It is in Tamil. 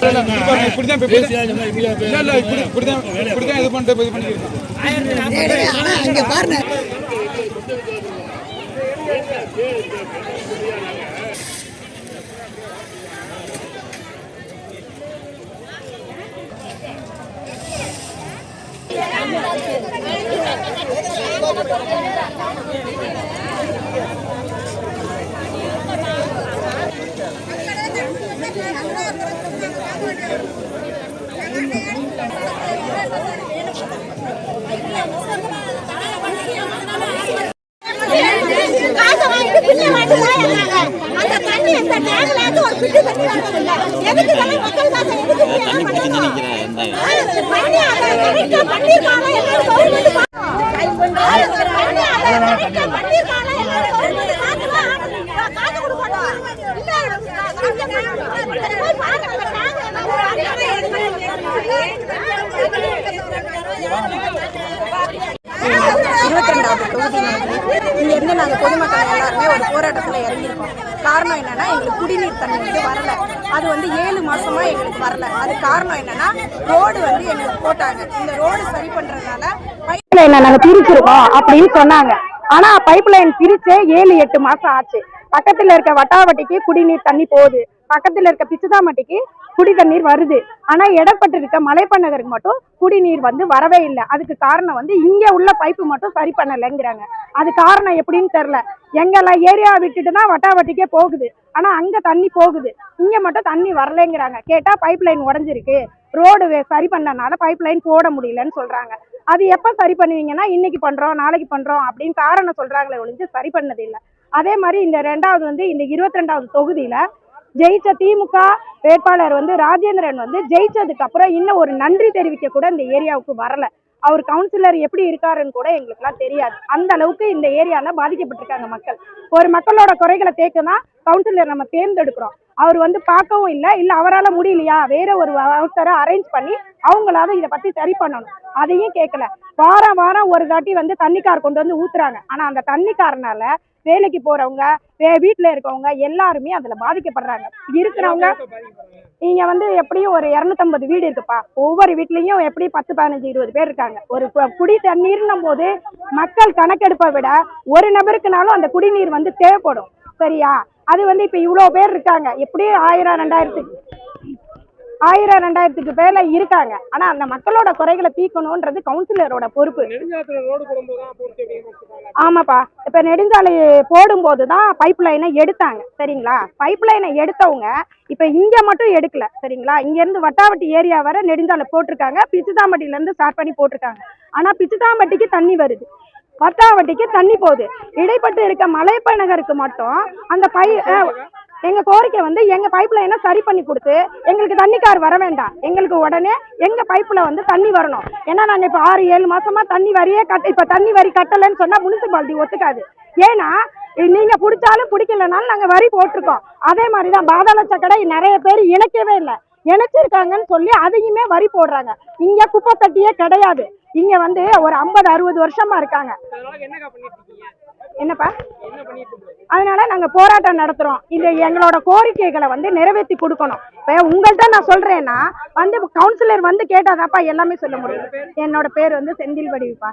இப்படிதான் இப்படிதான் இப்படிதான் இது பண்ணிட்டு இது பண்ணிக்கிறேன் ஆனா இங்க மட்டும் தான் இருந்தாங்க. அந்த தண்ணி இந்த டேங்க்ல இருந்து ஒரு பிட்டு தண்ணி வரதில்ல. எதுக்கு இதெல்லாம் மக்கள் காசை எதுக்கு பண்ணிருக்காங்க, எல்லாரும் கரெக்டா பண்ணிருக்காங்க, எல்லாரும் government காசுலாம் காசு கொடுக்க மாட்டோம். இல்ல, கொஞ்சம் போய் பாருங்க, அந்த டேங்க்ல என்ன ஒரு இருபத்தி ரெண்டாவது தொகுதியிலிருந்து இங்க இருந்து நாங்க பொதுமக்கள் எல்லாருமே ஒரு போராட்டத்துல இறங்கியிருக்கோம் காரணம் என்னன்னா எங்களுக்கு குடிநீர் தண்ணி வந்து வரல. அது வந்து ஏழு மாசமா எங்களுக்கு வரல. அது காரணம் என்னன்னா ரோடு வந்து எங்களுக்கு போட்டாங்க. இந்த ரோடு சரி பண்றதுனால பைப் லைனை நாங்க பிரிச்சிருக்கோம் அப்படின்னு சொன்னாங்க. ஆனா பைப் லைன் பிரிச்சே ஏழு எட்டு மாசம் ஆச்சு. பக்கத்துல இருக்க வட்டாவட்டிக்கு குடிநீர் தண்ணி போகுது. பக்கத்துல இருக்க பிச்சுதாமட்டிக்கு குடி தண்ணீர் வருது. ஆனா இடப்பட்டு இருக்க மலைப்பநகருக்கு மட்டும் குடிநீர் வந்து வரவே இல்லை. அதுக்கு காரணம் வந்து இங்க உள்ள பைப்பு மட்டும் சரி பண்ணலைங்கிறாங்க. அது காரணம் எப்படின்னு தெரியல. எங்கெல்லாம் ஏரியா விட்டுட்டு தான் வட்டாவட்டிக்கே போகுது. ஆனா அங்க தண்ணி போகுது. இங்க மட்டும் தண்ணி வரலைங்கிறாங்க. கேட்டா பைப் லைன் உடஞ்சிருக்கு. ரோடு சரி பண்ணனால பைப் லைன் போட முடியலன்னு சொல்றாங்க. அது எப்ப சரி பண்ணுவீங்கன்னா இன்னைக்கு பண்றோம் நாளைக்கு பண்றோம் அப்படின்னு காரணம் சொல்றாங்களே ஒழிஞ்சு சரி பண்ணது இல்லை அதே மாதிரி இந்த ரெண்டாவது வந்து இந்த இருபத்தி ரெண்டாவது தொகுதியில ஜெயிச்ச திமுக வேட்பாளர் வந்து ராஜேந்திரன் வந்து ஜெயிச்சதுக்கு அப்புறம் இன்னும் ஒரு நன்றி தெரிவிக்க கூட இந்த ஏரியாவுக்கு வரல. அவர் கவுன்சிலர் எப்படி இருக்காருன்னு கூட எங்களுக்குலாம் தெரியாது. அந்த அளவுக்கு இந்த ஏரியால பாதிக்கப்பட்டிருக்காங்க மக்கள். ஒரு மக்களோட குறைகளை தேக்கனா கவுன்சிலர் நம்ம தேர்ந்தெடுக்கிறோம். அவர் வந்து பார்க்கவும் இல்லை இல்லை அவரால் முடியலையா? வேற ஒரு ஒருத்தரை அரேஞ்ச் பண்ணி அவங்களாவது இதை பத்தி சரி பண்ணணும். அதையும் கேட்கல வாரம் வாரம் ஒரு தாட்டி வந்து தண்ணிக்கார் கொண்டு வந்து ஊத்துறாங்க. ஆனா அந்த தண்ணிக்காரனால வேலைக்கு போறவங்க வீட்டுல இருக்கவங்க எல்லாருமே அதுல பாதிக்கப்படுறாங்க. இருக்கிறவங்க நீங்க வந்து எப்படியும் ஒரு இரநூத்தம்பது வீடு இருக்குப்பா. ஒவ்வொரு வீட்லயும் எப்படி பத்து பதினஞ்சு இருபது பேர் இருக்காங்க. ஒரு குடி தண்ணீர்னும் போது மக்கள் கணக்கெடுப்பை விட ஒரு நபருக்குனாலும் அந்த குடிநீர் வந்து தேவைப்படும். சரியா? அது வந்து இப்ப இவ்வளவு பேர் இருக்காங்க. எப்படியும் ஆயிரம் ரெண்டாயிரத்துக்கு ஆயிரம் ரெண்டாயிரத்துக்கு பேர்ல இருக்காங்க. ஆனா அந்த மக்களோட குறைகளை தீர்க்கணும்ன்றது கவுன்சிலரோட பொறுப்பு. ஆமாப்பா. இப்ப நெடுஞ்சாலை போடும்போது தான் பைப் லைனை எடுத்தாங்க. சரிங்களா? பைப் லைனை எடுத்தவங்க இப்ப இங்க மட்டும் எடுக்கல. சரிங்களா? இங்க இருந்து வட்டாவட்டி ஏரியா வரை நெடுஞ்சாலை போட்டிருக்காங்க. பிச்சுதாம்பட்டியில இருந்து ஸ்டார்ட் பண்ணி போட்டிருக்காங்க. ஆனா பிச்சுதாம்பட்டிக்கு தண்ணி வருது. வட்டாவட்டிக்கு தண்ணி போகுது. இடைப்பட்டு இருக்க மலைப்ப நகருக்கு மட்டும் அந்த பை எங்க கோரிக்கை வந்து எங்க பைப் லைனை சரி பண்ணி கொடுத்து எங்களுக்கு தண்ணி கார் வர வேண்டாம். எங்களுக்கு உடனே எங்க பைப்ல வந்து தண்ணி வரணும். ஏன்னா நாங்க இப்ப ஆறு ஏழு மாசமா தண்ணி வரியே கட்ட இப்ப தண்ணி வரி கட்டலைன்னு சொன்னா முனிசிபாலிட்டி ஒத்துக்காது. ஏன்னா நீங்க பிடிச்சாலும் பிடிக்கலனாலும் நாங்க வரி போட்டிருக்கோம். அதே மாதிரிதான் பாதாள சக்கடை நிறைய பேர் இணைக்கவே இல்லை. இணைச்சிருக்காங்கன்னு சொல்லி அதையுமே வரி போடுறாங்க. இங்க குப்பை தட்டியே கிடையாது. இங்க வந்து ஒரு ஐம்பது அறுபது வருஷமா இருக்காங்க? என்னப்பா? அதனால நாங்க போராட்டம் நடத்துறோம். இந்த எங்களோட கோரிக்கைகளை வந்து நிறைவேற்றி கொடுக்கணும். இப்ப உங்கள்கிட்ட நான் சொல்றேன்னா வந்து கவுன்சிலர் வந்து கேட்டாதாப்பா எல்லாமே சொல்ல முடியும். என்னோட பேர் வந்து செந்தில் வடிவுப்பா